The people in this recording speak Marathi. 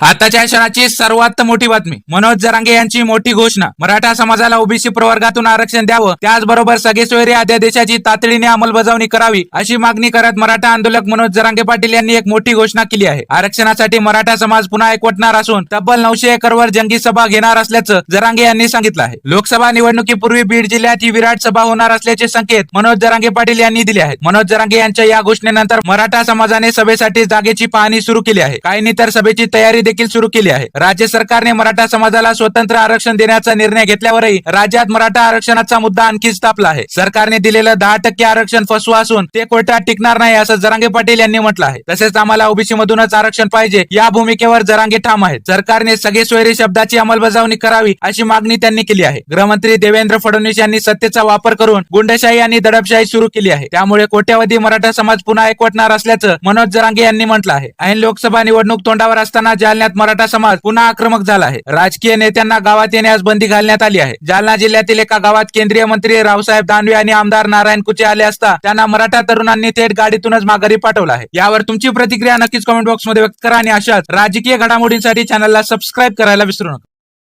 आताच्या क्षणाची सर्वात मोठी बातमी. मनोज जरांगे यांची मोठी घोषणा. मराठा समाजाला ओबीसी प्रवर्गातून आरक्षण द्यावं त्याचबरोबर सगळे सोयरे अध्यादेशाची तातडीने अंमलबजावणी करावी अशी मागणी करत मराठा आंदोलक मनोज जरांगे पाटील यांनी एक मोठी घोषणा केली आहे. आरक्षणासाठी मराठा समाज पुन्हा एकवटणार असून तब्बल नऊशे एकरवर जंगी सभा घेणार असल्याचं जरांगे यांनी सांगितलं आहे. लोकसभा निवडणुकीपूर्वी बीड जिल्ह्यात ही विराट सभा होणार असल्याचे संकेत मनोज जरांगे पाटील यांनी दिले आहेत. मनोज जरांगे यांच्या या घोषणेनंतर मराठा समाजाने सभेसाठी जागेची पाहणी सुरू केली आहे. काहींनी तर सभेची तयारी देखील सुरू केली आहे. राज्य सरकारने मराठा समाजाला स्वतंत्र आरक्षण देण्याचा निर्णय घेतल्यावरही राज्यात मराठा आरक्षणाचा मुद्दा आणखीच तापला आहे. सरकारने दिलेलं दहा टक्के आरक्षण फसवा असून ते कोर्टात टिकणार नाही असं जरांगे पाटील यांनी म्हटलं आहे. तसेच आम्हाला ओबीसी मधूनच आरक्षण पाहिजे या भूमिकेवर जरांगे ठाम आहेत. सरकारने सगळे सोयरे शब्दाची अंमलबजावणी करावी अशी मागणी त्यांनी केली आहे. गृहमंत्री देवेंद्र फडणवीस यांनी सत्तेचा वापर करून गुंडशाही आणि दडपशाही सुरू केली आहे. त्यामुळे कोट्यावधी मराठा समाज पुन्हा एकवटणार असल्याचं मनोज जरांगे यांनी म्हटलं आहे. ऐन लोकसभा निवडणूक तोंडावर असताना जालन्यात मराठा समाज पुन्हा आक्रमक झाला आहे. राजकीय नेत्यांना गावात येण्यास बंदी घालण्यात आली आहे. जालना जिल्ह्यातील एका गावात केंद्रीय मंत्री रावसाहेब दानवे आणि आमदार नारायण कुचे आले असता त्यांना मराठा तरुणांनी थेट गाडीतूनच माघारी पाठवलं आहे. यावर तुमची प्रतिक्रिया नक्कीच कमेंट बॉक्समध्ये व्यक्त करा आणि अशाच राजकीय घडामोडींसाठी चॅनलला सबस्क्राईब करायला विसरू नका.